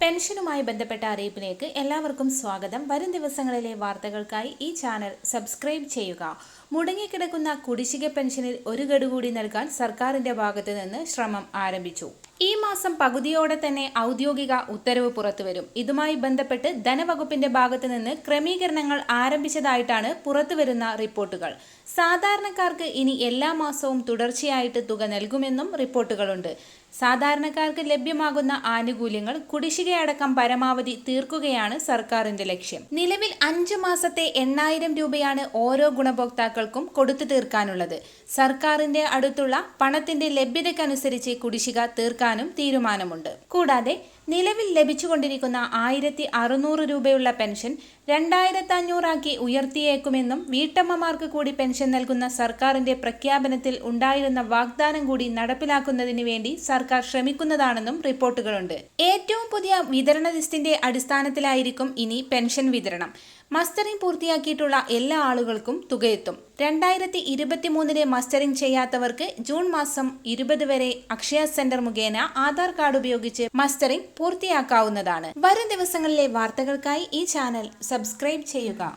പെൻഷനുമായി ബന്ധപ്പെട്ട അറിയിപ്പിലേക്ക് എല്ലാവർക്കും സ്വാഗതം. വരും ദിവസങ്ങളിലെ വാർത്തകൾക്കായി ഈ ചാനൽ സബ്സ്ക്രൈബ് ചെയ്യുക. മുടങ്ങിക്കിടക്കുന്ന കുടിശ്ശിക പെൻഷനിൽ ഒരു ഗഡു കൂടി നൽകാൻ സർക്കാരിന്റെ ഭാഗത്തു നിന്ന് ശ്രമം ആരംഭിച്ചു. ഈ മാസം പകുതിയോടെ തന്നെ ഔദ്യോഗിക ഉത്തരവ് പുറത്തുവരും. ഇതുമായി ബന്ധപ്പെട്ട് ധനവകുപ്പിന്റെ ഭാഗത്തു നിന്ന് ക്രമീകരണങ്ങൾ ആരംഭിച്ചതായിട്ടാണ് പുറത്തുവരുന്ന റിപ്പോർട്ടുകൾ. സാധാരണക്കാർക്ക് ഇനി എല്ലാ മാസവും തുടർച്ചയായിട്ട് തുക നൽകുമെന്നും റിപ്പോർട്ടുകളുണ്ട്. സാധാരണക്കാർക്ക് ലഭ്യമാകുന്ന ആനുകൂല്യങ്ങൾ കുടിശ്ശികയടക്കം പരമാവധി തീർക്കുകയാണ് സർക്കാരിന്റെ ലക്ഷ്യം. നിലവിൽ അഞ്ചു മാസത്തെ എണ്ണായിരം രൂപയാണ് ഓരോ ഗുണഭോക്താക്കൾക്കും കൊടുത്തു തീർക്കാനുള്ളത്. സർക്കാരിന്റെ അടുത്തുള്ള പണത്തിന്റെ ലഭ്യതയ്ക്കനുസരിച്ച് കുടിശ്ശിക തീർക്കാനും തീരുമാനമുണ്ട്. കൂടാതെ നിലവിൽ ലഭിച്ചുകൊണ്ടിരിക്കുന്ന ആയിരത്തി അറുന്നൂറ് രൂപയുള്ള പെൻഷൻ രണ്ടായിരത്തി അഞ്ഞൂറാക്കി ഉയർത്തിയേക്കുമെന്നും വീട്ടമ്മമാർക്ക് കൂടി പെൻഷൻ നൽകുന്ന സർക്കാരിന്റെ പ്രഖ്യാപനത്തിൽ ഉണ്ടായിരുന്ന വാഗ്ദാനം കൂടി നടപ്പിലാക്കുന്നതിന് വേണ്ടി സർക്കാർ ശ്രമിക്കുന്നതാണെന്നും റിപ്പോർട്ടുകളുണ്ട്. ഏറ്റവും പുതിയ വിതരണ ലിസ്റ്റിന്റെ അടിസ്ഥാനത്തിലായിരിക്കും ഇനി പെൻഷൻ വിതരണം. മസ്റ്ററിംഗ് പൂർത്തിയാക്കിയിട്ടുള്ള എല്ലാ ആളുകൾക്കും തുകയെത്തും. രണ്ടായിരത്തി ഇരുപത്തി മൂന്നിലെ മസ്റ്ററിംഗ് ചെയ്യാത്തവർക്ക് ജൂൺ മാസം ഇരുപത് വരെ അക്ഷയ സെന്റർ മുഖേന ആധാർ കാർഡ് ഉപയോഗിച്ച് മസ്റ്ററിംഗ് പൂർത്തിയാക്കാവുന്നതാണ്. വരും ദിവസങ്ങളിലെ വാർത്തകൾക്കായി ഈ ചാനൽ സബ്സ്ക്രൈബ് ചെയ്യുക.